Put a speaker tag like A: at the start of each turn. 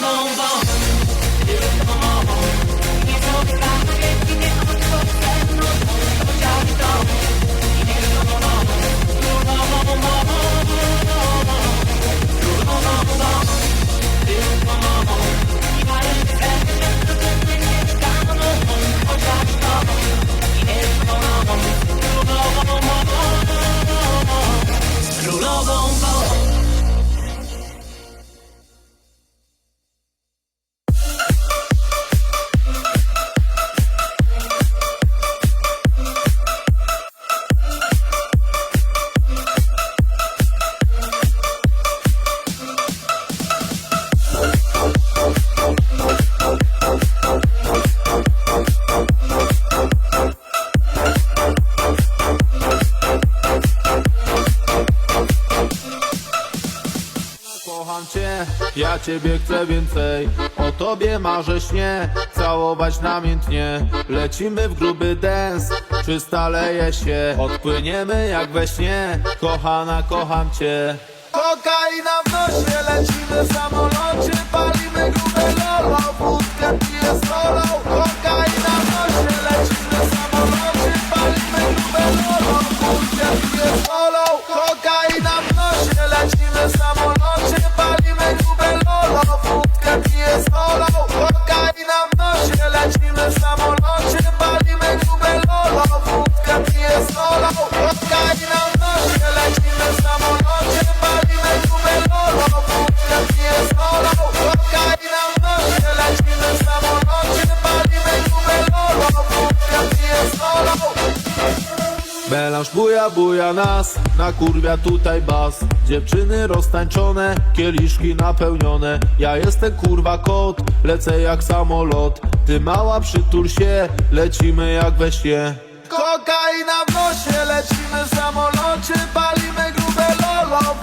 A: come on. Ja
B: ciebie chcę więcej O tobie marzę śnie, całować namiętnie. Lecimy w gruby dance, czy staleje się Odpłyniemy jak we śnie, kochana kocham cię. Kokaina w nosie, lecimy w samolocie Palimy grube lolo, wódkę piję z solą Melanż buja, buja nas, nakurwia tutaj bas. Dziewczyny roztańczone, kieliszki napełnione. Ja jestem kurwa kot, lecę jak samolot. Ty mała przytul się, lecimy jak we śnie. Kokaina w nosie, lecimy w samolocie Palimy grube lolo,